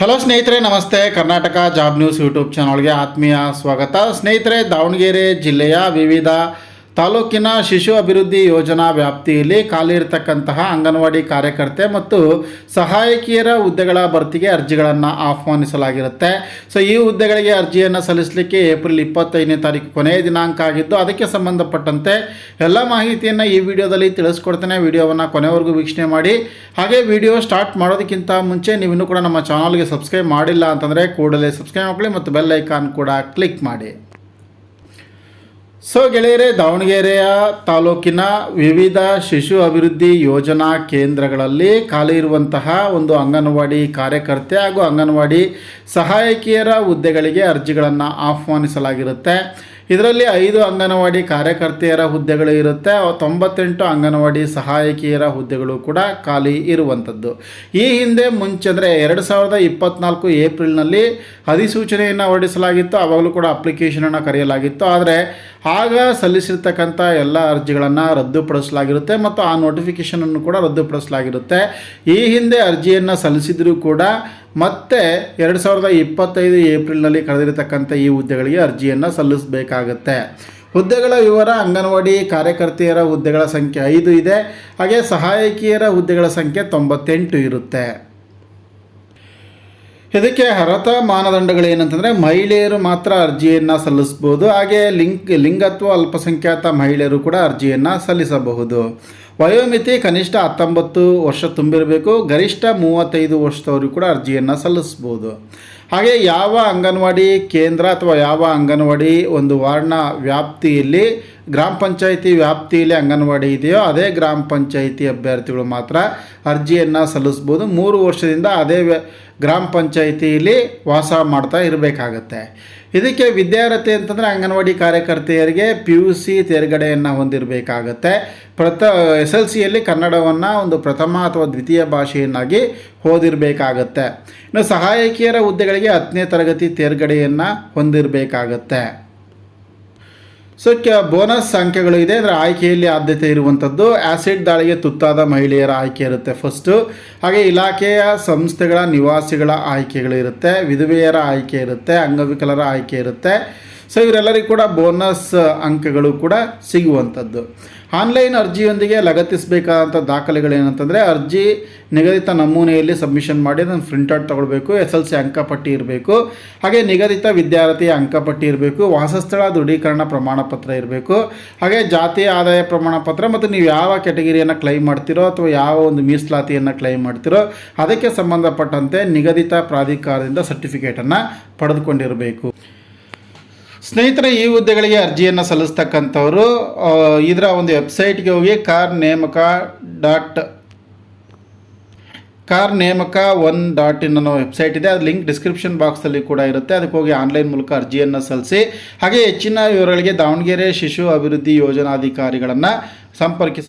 Hello ಸ್ನೇಹಿತರೆ ನಮಸ್ತೆ. Karnataka job news YouTube ಚಾನಲ್ಗೆ ಆತ್ಮೀಯ ಸ್ವಾಗತ. ಸ್ನೇಹಿತರೆ ದಾವಣಗೆರೆ ಜಿಲ್ಲೆಯ ವಿವಿಧ ತಾಲೂಕಿನ ಶಿಶು ಅಭಿವೃದ್ಧಿ ಯೋಜನಾ ವ್ಯಾಪ್ತಿಯಲ್ಲಿ ಖಾಲಿ ಇರತಕ್ಕಂತಹ ಅಂಗನವಾಡಿ ಕಾರ್ಯಕರ್ತೆ ಮತ್ತು ಸಹಾಯಕಿಯರ ಹುದ್ದೆಗಳ ಭರ್ತಿಗೆ ಅರ್ಜಿಗಳನ್ನು ಆಹ್ವಾನಿಸಲಾಗಿರುತ್ತೆ. ಸೊ, ಈ ಹುದ್ದೆಗಳಿಗೆ ಅರ್ಜಿಯನ್ನು ಸಲ್ಲಿಸಲಿಕ್ಕೆ ಏಪ್ರಿಲ್ ಇಪ್ಪತ್ತೈದನೇ ತಾರೀಕು ಕೊನೆಯ ದಿನಾಂಕ ಆಗಿದ್ದು, ಅದಕ್ಕೆ ಸಂಬಂಧಪಟ್ಟಂತೆ ಎಲ್ಲ ಮಾಹಿತಿಯನ್ನು ಈ ವಿಡಿಯೋದಲ್ಲಿ ತಿಳಿಸ್ಕೊಡ್ತೇನೆ. ವಿಡಿಯೋವನ್ನು ಕೊನೆವರೆಗೂ ವೀಕ್ಷಣೆ ಮಾಡಿ. ಹಾಗೆ ವಿಡಿಯೋ ಸ್ಟಾರ್ಟ್ ಮಾಡೋದಕ್ಕಿಂತ ಮುಂಚೆ ನೀವಿನ್ನೂ ಕೂಡ ನಮ್ಮ ಚಾನಲ್ಗೆ ಸಬ್ಸ್ಕ್ರೈಬ್ ಮಾಡಿಲ್ಲ ಅಂತಂದರೆ ಕೂಡಲೇ ಸಬ್ಸ್ಕ್ರೈಬ್ ಮಾಡ್ಕೊಳ್ಳಿ ಮತ್ತು ಬೆಲ್ ಐಕಾನ್ ಕೂಡ ಕ್ಲಿಕ್ ಮಾಡಿ. ಸೊ ಗೆಳೆಯರೇ, ದಾವಣಗೆರೆಯ ತಾಲೂಕಿನ ವಿವಿಧ ಶಿಶು ಅಭಿವೃದ್ಧಿ ಯೋಜನಾ ಕೇಂದ್ರಗಳಲ್ಲಿ ಖಾಲಿ ಇರುವಂತಹ ಒಂದು ಅಂಗನವಾಡಿ ಕಾರ್ಯಕರ್ತೆ ಹಾಗೂ ಅಂಗನವಾಡಿ ಸಹಾಯಕಿಯರ ಹುದ್ದೆಗಳಿಗೆ ಅರ್ಜಿಗಳನ್ನು ಆಹ್ವಾನಿಸಲಾಗಿರುತ್ತೆ. ಇದರಲ್ಲಿ ಐದು ಅಂಗನವಾಡಿ ಕಾರ್ಯಕರ್ತೆಯರ ಹುದ್ದೆಗಳು ಇರುತ್ತೆ. ತೊಂಬತ್ತೆಂಟು ಅಂಗನವಾಡಿ ಸಹಾಯಕಿಯರ ಹುದ್ದೆಗಳು ಕೂಡ ಖಾಲಿ ಇರುವಂಥದ್ದು. ಈ ಹಿಂದೆ ಮುಂಚೆ ಅಂದರೆ ಎರಡು ಸಾವಿರದ ಇಪ್ಪತ್ನಾಲ್ಕು ಏಪ್ರಿಲ್ನಲ್ಲಿ ಅಧಿಸೂಚನೆಯನ್ನು ಹೊರಡಿಸಲಾಗಿತ್ತು. ಆವಾಗಲೂ ಕೂಡ ಅಪ್ಲಿಕೇಶನನ್ನು ಕರೆಯಲಾಗಿತ್ತು. ಆದರೆ ಆಗ ಸಲ್ಲಿಸಿರ್ತಕ್ಕಂಥ ಎಲ್ಲ ಅರ್ಜಿಗಳನ್ನು ರದ್ದುಪಡಿಸಲಾಗಿರುತ್ತೆ ಮತ್ತು ಆ ನೋಟಿಫಿಕೇಷನನ್ನು ಕೂಡ ರದ್ದುಪಡಿಸಲಾಗಿರುತ್ತೆ. ಈ ಹಿಂದೆ ಅರ್ಜಿಯನ್ನು ಸಲ್ಲಿಸಿದರೂ ಕೂಡ ಮತ್ತೆ ಎರಡು ಸಾವಿರದ ಇಪ್ಪತ್ತೈದು ಏಪ್ರಿಲ್ನಲ್ಲಿ ಕರೆದಿರತಕ್ಕಂಥ ಈ ಹುದ್ದೆಗಳಿಗೆ ಅರ್ಜಿಯನ್ನು ಸಲ್ಲಿಸಬೇಕಾಗತ್ತೆ. ಹುದ್ದೆಗಳ ವಿವರ ಅಂಗನವಾಡಿ ಕಾರ್ಯಕರ್ತೆಯರ ಹುದ್ದೆಗಳ ಸಂಖ್ಯೆ ಐದು ಇದೆ. ಹಾಗೆ ಸಹಾಯಕಿಯರ ಹುದ್ದೆಗಳ ಸಂಖ್ಯೆ ತೊಂಬತ್ತೆಂಟು ಇರುತ್ತೆ. ಇದಕ್ಕೆ ಅರ್ಹತಾ ಮಾನದಂಡಗಳೇನಂತಂದರೆ ಮಹಿಳೆಯರು ಮಾತ್ರ ಅರ್ಜಿಯನ್ನು ಸಲ್ಲಿಸ್ಬೋದು ಹಾಗೆ ಲಿಂಗ್, ಲಿಂಗತ್ವ ಅಲ್ಪಸಂಖ್ಯಾತ ಮಹಿಳೆಯರು ಕೂಡ ಅರ್ಜಿಯನ್ನು ಸಲ್ಲಿಸಬಹುದು. ವಯೋಮಿತಿ ಕನಿಷ್ಠ ಹತ್ತೊಂಬತ್ತು ವರ್ಷ ತುಂಬಿರಬೇಕು, ಗರಿಷ್ಠ ಮೂವತ್ತೈದು ವರ್ಷದವರು ಕೂಡ ಅರ್ಜಿಯನ್ನು ಸಲ್ಲಿಸ್ಬೋದು ಹಾಗೆ ಯಾವ ಅಂಗನವಾಡಿ ಕೇಂದ್ರ ಅಥವಾ ಯಾವ ಅಂಗನವಾಡಿ ಒಂದು ವಾರ್ಡ್ನ ವ್ಯಾಪ್ತಿಯಲ್ಲಿ, ಗ್ರಾಮ ಪಂಚಾಯಿತಿ ವ್ಯಾಪ್ತಿಯಲ್ಲಿ ಅಂಗನವಾಡಿ ಇದೆಯೋ ಅದೇ ಗ್ರಾಮ ಪಂಚಾಯಿತಿ ಅಭ್ಯರ್ಥಿಗಳು ಮಾತ್ರ ಅರ್ಜಿಯನ್ನು ಸಲ್ಲಿಸ್ಬೋದು ಮೂರು ವರ್ಷದಿಂದ ಅದೇ ಗ್ರಾಮ ಪಂಚಾಯಿತಿಯಲ್ಲಿ ವಾಸ ಮಾಡ್ತಾ ಇರಬೇಕಾಗತ್ತೆ. ಇದಕ್ಕೆ ವಿದ್ಯಾರ್ಥಿ ಅಂತಂದರೆ ಅಂಗನವಾಡಿ ಕಾರ್ಯಕರ್ತೆಯರಿಗೆ ಪಿ ಯು ಸಿ ತೇರ್ಗಡೆಯನ್ನು ಹೊಂದಿರಬೇಕಾಗತ್ತೆ. ಪ್ರಥ, ಎಸ್ ಎಲ್ ಸಿಯಲ್ಲಿ ಕನ್ನಡವನ್ನು ಒಂದು ಪ್ರಥಮ ಅಥವಾ ದ್ವಿತೀಯ ಭಾಷೆಯನ್ನಾಗಿ ಓದಿರಬೇಕಾಗತ್ತೆ. ಇನ್ನು ಸಹಾಯಕಿಯರ ಹುದ್ದೆಗಳಿಗೆ ಹತ್ತನೇ ತರಗತಿ ತೇರ್ಗಡೆಯನ್ನು ಹೊಂದಿರಬೇಕಾಗತ್ತೆ. ಸೊ ಬೋನಸ್ ಸಂಖ್ಯೆಗಳು ಇದೆ? ಅಂದರೆ ಆಯ್ಕೆಯಲ್ಲಿ ಆದ್ಯತೆ ಇರುವಂಥದ್ದು ಆ್ಯಸಿಡ್ ದಾಳಿಗೆ ತುತ್ತಾದ ಮಹಿಳೆಯರ ಆಯ್ಕೆ ಇರುತ್ತೆ ಫಸ್ಟು ಹಾಗೆ ಇಲಾಖೆಯ ಸಂಸ್ಥೆಗಳ ನಿವಾಸಿಗಳ ಆಯ್ಕೆಗಳಿರುತ್ತೆ ವಿಧವೆಯರ ಆಯ್ಕೆ ಇರುತ್ತೆ, ಅಂಗವಿಕಲರ ಆಯ್ಕೆ ಇರುತ್ತೆ. ಸೊ ಇವರೆಲ್ಲರಿಗೂ ಕೂಡ ಬೋನಸ್ ಅಂಕಗಳು ಕೂಡ ಸಿಗುವಂಥದ್ದು. ಆನ್ಲೈನ್ ಅರ್ಜಿಯೊಂದಿಗೆ ಲಗತ್ತಿಸಬೇಕಾದಂಥ ದಾಖಲೆಗಳೇನಂತಂದರೆ, ಅರ್ಜಿ ನಿಗದಿತ ನಮೂನೆಯಲ್ಲಿ ಸಬ್ಮಿಷನ್ ಮಾಡಿ, ಅದನ್ನು ಪ್ರಿಂಟೌಟ್ ತೊಗೊಳ್ಬೇಕು, ಎಸ್ ಎಲ್ ಸಿ ಅಂಕಪಟ್ಟಿ ಇರಬೇಕು. ಹಾಗೆ ನಿಗದಿತ ವಿದ್ಯಾರ್ಥಿಯ ಅಂಕಪಟ್ಟಿ ಇರಬೇಕು, ವಾಸಸ್ಥಳ ದೃಢೀಕರಣ ಪ್ರಮಾಣ ಪತ್ರ ಇರಬೇಕು. ಹಾಗೆ ಜಾತಿಯ ಆದಾಯ ಪ್ರಮಾಣ ಪತ್ರ ಮತ್ತು ನೀವು ಯಾವ ಕೆಟಗಿರಿಯನ್ನು ಕ್ಲೈಮ್ ಮಾಡ್ತೀರೋ ಅಥವಾ ಯಾವ ಒಂದು ಮೀಸಲಾತಿಯನ್ನು ಕ್ಲೈಮ್ ಮಾಡ್ತಿರೋ, ಅದಕ್ಕೆ ಸಂಬಂಧಪಟ್ಟಂತೆ ನಿಗದಿತ ಪ್ರಾಧಿಕಾರದಿಂದ ಸರ್ಟಿಫಿಕೇಟನ್ನು ಪಡೆದುಕೊಂಡಿರಬೇಕು. ಸ್ನೇಹಿತರೆ, ಈ ಹುದ್ದೆಗಳಿಗೆ ಅರ್ಜಿಯನ್ನು ಸಲ್ಲಿಸ್ತಕ್ಕಂಥವರು ಇದರ ಒಂದು ವೆಬ್ಸೈಟ್ಗೆ ಹೋಗಿ Karnemaka dot, Karnemaka one dot in ಅನ್ನೋ ವೆಬ್ಸೈಟ್ ಇದೆ. ಅದು ಲಿಂಕ್ ಡಿಸ್ಕ್ರಿಪ್ಷನ್ ಬಾಕ್ಸಲ್ಲಿ ಕೂಡ ಇರುತ್ತೆ. ಅದಕ್ಕೆ ಹೋಗಿ ಆನ್ಲೈನ್ ಮೂಲಕ ಅರ್ಜಿಯನ್ನು ಸಲ್ಲಿಸಿ, ಹಾಗೆ ಹೆಚ್ಚಿನ ವಿವರಗಳಿಗೆ ದಾವಣಗೆರೆ ಶಿಶು ಅಭಿವೃದ್ಧಿ ಯೋಜನಾಧಿಕಾರಿಗಳನ್ನು ಸಂಪರ್ಕಿಸಿ.